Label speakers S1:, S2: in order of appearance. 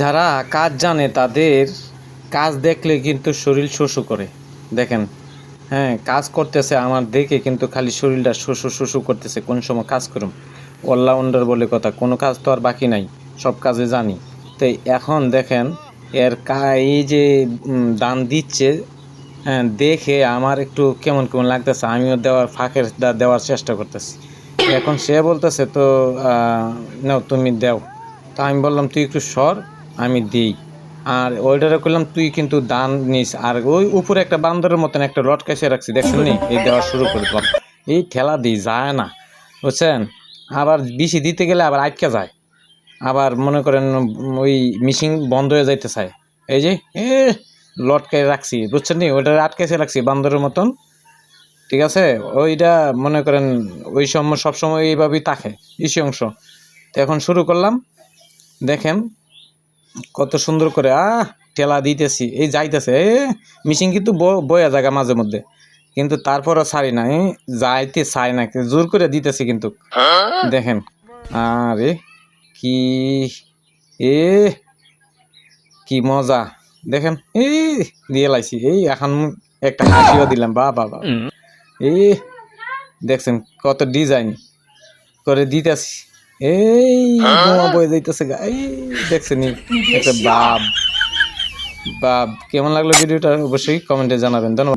S1: যারা কাজ জানে তাদের কাজ দেখলে কিন্তু শরীর শোষু করে। দেখেন হ্যাঁ কাজ করতেছে আমার দেখে কিন্তু খালি শরীরটা শোষু শোষু করতেছে, কোন সময় কাজ করুম। অলরাউন্ডার বলে কথা, কোনো কাজ তো আর বাকি নাই, সব কাজে জানি। তো এখন দেখেন, এর এই যে দান দিচ্ছে হ্যাঁ দেখে আমার একটু কেমন কেমন লাগতেছে, আমিও দেওয়ার, ফাঁকের দেওয়ার চেষ্টা করতেছি। এখন সে বলতেছে তো নাও তুমি দাও। তা আমি বললাম, তুই একটু সর আমি দিই। আর ওইটারে করলাম, তুই কিন্তু দান নিস। আর ওই উপরে একটা বান্দরের মতন একটা কাছে রাখছি, দেখছেন নি? এই দেওয়া শুরু করে দিলাম। এই ঠেলা দিই যায় না, বুঝছেন? আবার বেশি দিতে গেলে আবার আটকে যায়। আবার মনে করেন, ওই মিশিং বন্ধ হয়ে যাইতে চায়। এই যে, এ লটকে রাখছি, বুঝছেন নি? ওইটা আটকেছে রাখছি বান্দরের মতন। ঠিক আছে? ওইটা মনে করেন, ওই সময় সবসময় এইভাবেই থাকে ইসি অংশ। তো এখন শুরু করলাম। দেখেন কত সুন্দর করে আহ ঠেলা দিতেছি। এই যাইতেছে এ মিশিং কিন্তু বয়া জায়গা মাঝে মধ্যে। কিন্তু তারপরও ছাড়ি না যাইতে চাই না জোর করে দিতেছি কিন্তু। দেখেন আরে কি এ কি মজা। দেখেন এই দিয়ে লাইছি এই এখন একটা হাসিও দিলাম বা বাবা এই দেখছেন কত ডিজাইন করে দিতেছি। এই বোমা বয়ে যাইতেছে গা। এই দেখছেনি বাপ একটা বাব কেমন লাগল ভিডিওটা? অবশ্যই কমেন্টে জানাবেন। ধন্যবাদ।